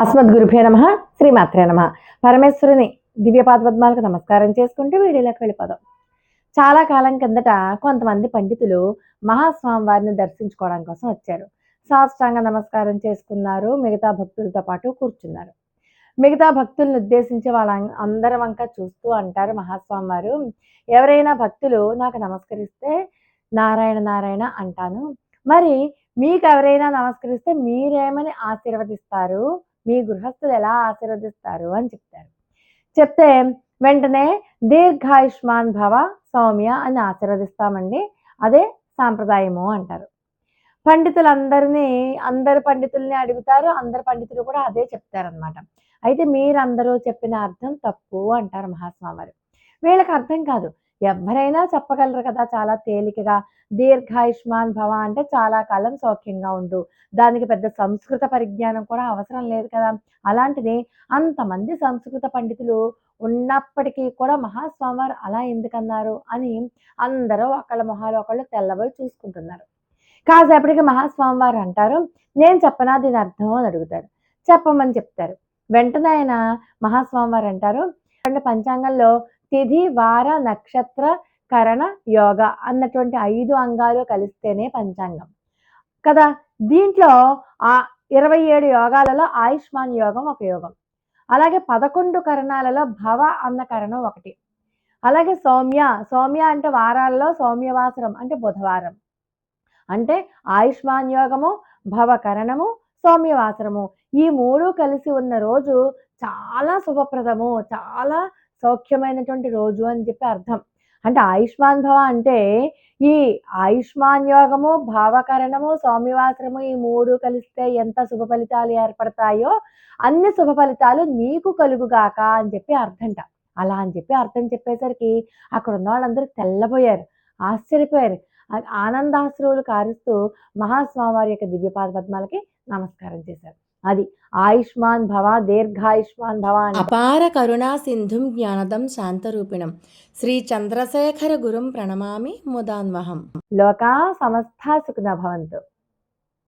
అస్మద్గురుభ్యో నమ శ్రీమాత్రే నమ. పరమేశ్వరుని దివ్యపాద పద్మాలకు నమస్కారం చేసుకుంటూ వీడియోలోకి వెళ్ళిపోదాం. చాలా కాలం కిందట కొంతమంది పండితులు మహాస్వామి వారిని దర్శించుకోవడం కోసం వచ్చారు. సాష్టాంగ నమస్కారం చేసుకున్నారు మిగతా భక్తులతో పాటు కూర్చున్నారు. మిగతా భక్తులను ఉద్దేశించి వాళ్ళ అందరి వంక చూస్తూ అంటారు మహాస్వామి వారు ఎవరైనా భక్తులు నాకు నమస్కరిస్తే నారాయణ నారాయణ అంటాను. మరి మీకు ఎవరైనా నమస్కరిస్తే మీరేమని ఆశీర్వదిస్తారు? మీ గృహస్థులు ఎలా ఆశీర్వదిస్తారు అని చెప్తారు. చెప్తే వెంటనే దీర్ఘాయుష్మాన్ భవ సౌమ్య అని ఆశీర్వదిస్తామండి. అదే సాంప్రదాయము అంటారు. పండితులందరినీ అందరు పండితుల్ని అడుగుతారు అందరు పండితులు కూడా అదే చెప్తారనమాట అయితే మీరందరూ చెప్పిన అర్థం తప్పు అంటారు మహాస్వామి వీళ్ళకి అర్థం కాదు. ఎవరైనా చెప్పగలరు కదా చాలా తేలికగా. దీర్ఘాయుష్మాన్ భవ అంటే చాలా కాలం సౌఖ్యంగా ఉండు. దానికి పెద్ద సంస్కృత పరిజ్ఞానం కూడా అవసరం లేదు కదా. అలాంటిది అంతమంది సంస్కృత పండితులు ఉన్నప్పటికీ కూడా మహాస్వామివారు అలా ఎందుకన్నారు అని అందరూ ఒకళ్ళ మొహాలు ఒకళ్ళు తెల్లబోయి చూసుకుంటున్నారు. కాసేపటికి మహాస్వామి వారు అంటారు నేను చెప్పనా దీని అర్థం? అని అడుగుతారు. చెప్పమని చెప్తారు. వెంటనే ఆయన మహాస్వామి వారు అంటారు పంచాంగంలో తిథి వార నక్షత్ర కరణ యోగ అన్నటువంటి ఐదు అంగాలు కలిస్తేనే పంచాంగం. కదా దీంట్లో ఆ ఇరవై ఏడు యోగాలలో ఆయుష్మాన్ యోగం ఒక యోగం. అలాగే పదకొండు కరణాలలో భవ అన్న కరణం ఒకటి. అలాగే సౌమ్య సౌమ్య అంటే వారాలలో సౌమ్యవాసరం అంటే బుధవారం. అంటే ఆయుష్మాన్ యోగము భవకరణము సౌమ్యవాసరము. ఈ మూడు కలిసి ఉన్న రోజు చాలా శుభప్రదము చాలా సౌఖ్యమైనటువంటి రోజు అని చెప్పి అర్థం. అంటే ఆయుష్మాన్ భవ అంటే ఈ ఆయుష్మాన్ యోగము భావకరణము సౌమ్యవాసనము ఈ మూడు కలిస్తే ఎంత శుభ ఫలితాలు ఏర్పడతాయో అన్ని శుభ ఫలితాలు నీకు కలుగుగాక అని చెప్పి అర్థంట. అలా అని చెప్పి అర్థం చెప్పేసరికి అక్కడ ఉన్న వాళ్ళందరూ తెల్లబోయారు ఆశ్చర్యపోయారు. ఆనందాశ్రువులు కారుస్తూ మహాస్వామివారి యొక్క దివ్యపాద పద్మాలకి నమస్కారం చేశారు. అది ఆయుష్మాన్ భవ దీర్ఘాయుష్మాన్ భవ అపార కరుణా సింధుం జ్ఞానదం శాంతరూపిణం. శ్రీ చంద్రశేఖర గురుం ప్రణమామి ముదాన్వహం. లోకా సమస్త సుఖన భవంతు.